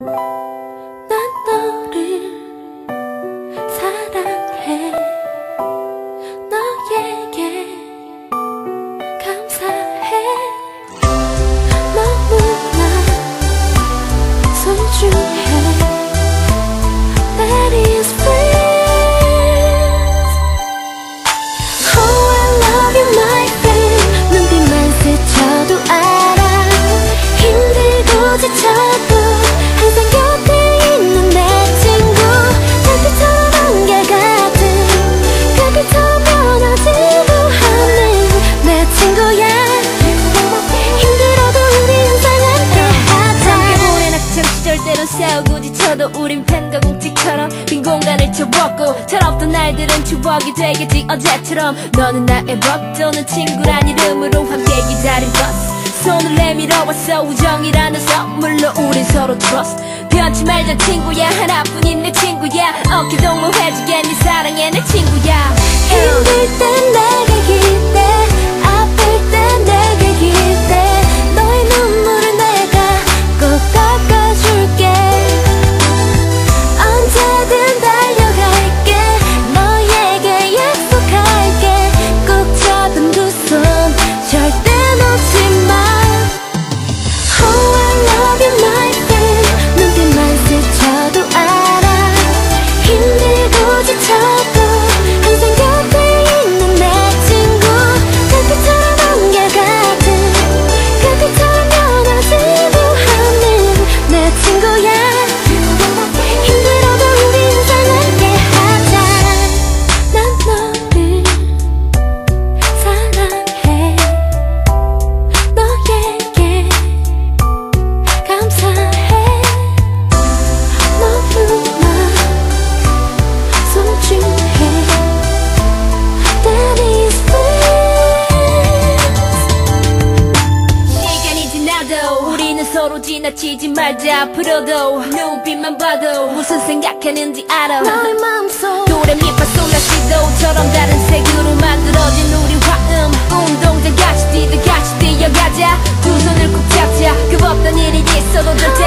you. 지쳐도 우린 펜과 공책처럼 빈 공간을 채웠고 철없던 날들은 추억이 되겠지 어제처럼. 너는 나의 벗도는 친구란 이름으로 함께 기다린 버스 손을 내밀어 왔어 우정이라는 선물로 우린 서로 trust. 변치 말자 친구야 하나뿐 서로 지나치지 말자 앞으로도. 눈빛만 봐도 무슨 생각하는지 알아. 너의 마음속 도레미파 솔라시도처럼 다른 색으로 만들어진 우리 화음. 운동장 같이 뛰듯 같이 뛰어가자. 두 손을 꼭 잡자. 그 없던 일이 있어도 절대